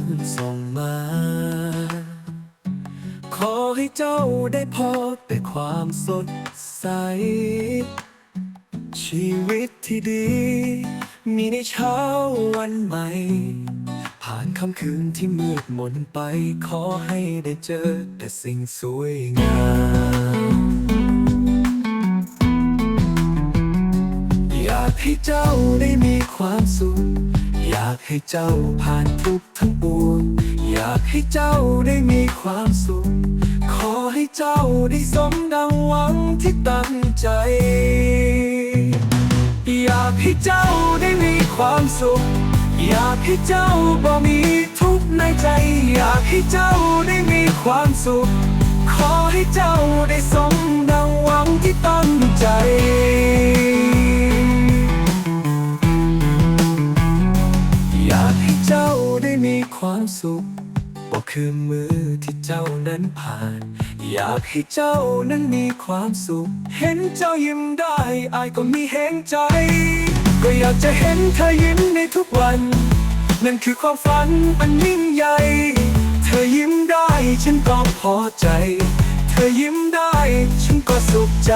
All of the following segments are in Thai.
รค์ส่องมา ขอให้เจ้าได้พบแต่ความสดใส ชีวิตที่ดี มีในเช้าวันใหม่ ผ่านค่ำคืนที่มืดมนไป ขอให้ได้เจอแต่สิ่งสวยงามอยากให้เจ้าได้มีความสุข อยากให้เจ้าผ่านทุกทั้งปวง อยากให้เจ้าได้มีความสุข ขอให้เจ้าได้สมดังหวังที่ตั้งใจ อยากให้เจ้าได้มีความสุข อยากให้เจ้าบ่มีทุกข์ในใจ อยากให้เจ้าได้มีความสุข ขอให้เจ้าได้สมดังหวังที่ตั้ง ได้มีความสุขบอกคือมือที่เจ้านั้นผ่าน อยากให้เจ้านั้นมีความสุข เห็นเจ้ายิ้มได้อายก็มีแหงใจ ก็อยากจะเห็นเธอยิ้มในทุกวัน นั่นคือความฝันอันยิ่งใหญ่ เธอยิ้มได้ฉันก็พอใจ เธอยิ้มได้ฉันก็สุขใจ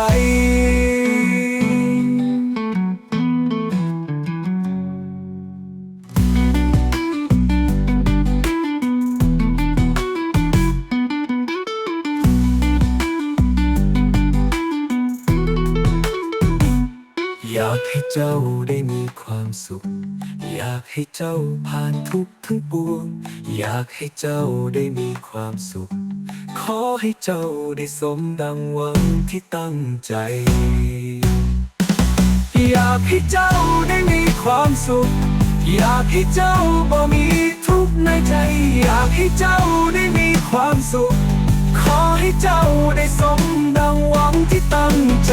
อยากให้เจ้าได้มีความสุข อยากให้เจ้าผ่านทุกทั้งปวง อยากให้เจ้าได้มีความสุข ขอให้เจ้าได้สมดังหวังที่ตั้งใจ อยากให้เจ้าได้มีความสุข อยากให้เจ้าบ่มีทุกข์ในใจ อยากให้เจ้าได้มีความสุข ขอให้เจ้าได้สมดังหวังที่ตั้งใจ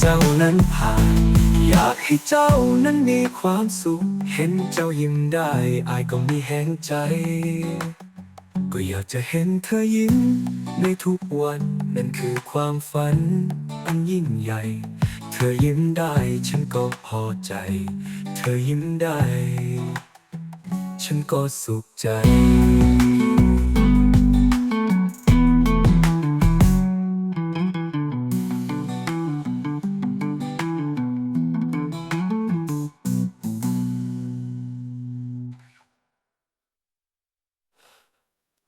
เจ้านั้นผ่าน อยากให้เจ้านั้นมีความสุข เห็นเจ้ายิ้มได้อายก็มีแห้งใจ ก็อยากจะเห็นเธอยิ้ม ในทุกวันนั่นคือความฝัน อันยิ่งใหญ่ เธอยิ้มได้ฉันก็พอใจ เธอยิ้มได้ ฉันก็สุขใจ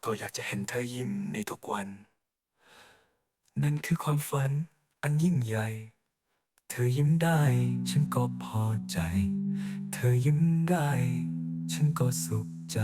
ก็อยากจะเห็นเธอยิ้มในทุกวัน นั่นคือความฝันอันยิ่งใหญ่ เธอยิ้มได้ ฉันก็พอใจ เธอยิ้มได้ ฉันก็สุขใจ